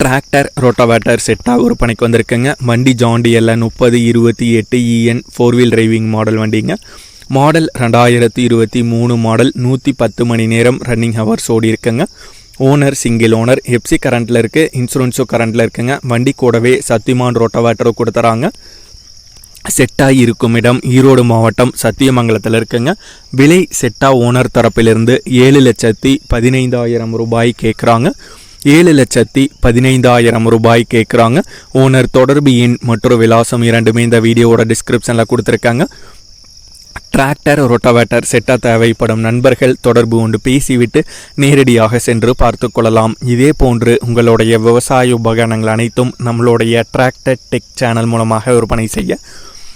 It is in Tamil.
டிராக்டர் ரோட்டோவேட்டர் செட்டாக விற்பனைக்கு வந்திருக்குங்க. வண்டி ஜாண்டியல்ல முப்பது இருபத்தி எட்டு இஎன் ஃபோர் வீல் டிரைவிங் மாடல் வண்டிங்க. மாடல் ரெண்டாயிரத்தி இருபத்தி மூணு மாடல் நூற்றி பத்து மணி நேரம் ரன்னிங் ஹவர்ஸ் ஓடி இருக்குங்க. ஓனர் சிங்கிள் ஓனர் எப்சி கரண்ட்டில் இருக்குது இன்சூரன்ஸும் கரண்ட்டில் இருக்குங்க. வண்டி கூடவே சத்தியமான் ரோட்டோவேட்டரும் கொடுத்துறாங்க. செட்டாக இருக்கும் இடம் ஈரோடு மாவட்டம் சத்தியமங்கலத்தில் இருக்குங்க. விலை செட்டா ஓனர் தரப்பிலிருந்து ஏழு லட்சத்தி பதினைந்தாயிரம் ரூபாய் கேட்குறாங்க ஏழு லட்சத்தி பதினைந்தாயிரம் ரூபாய் கேட்குறாங்க ஓனர் தொடர்பு எண் மற்றும் விலாசம் இரண்டுமே இந்த வீடியோவோட டிஸ்கிரிப்ஷனில் கொடுத்துருக்காங்க. டிராக்டர் ரொட்டவேட்டர் செட்டாக தேவைப்படும் நண்பர்கள் தொடர்பு கொண்டு பேசிவிட்டு நேரடியாக சென்று பார்த்து கொள்ளலாம். இதே போன்று உங்களுடைய விவசாய உபகரணங்கள் அனைத்தும் நம்மளுடைய டிராக்டர் டெக் சேனல் மூலமாக விற்பனை செய்ய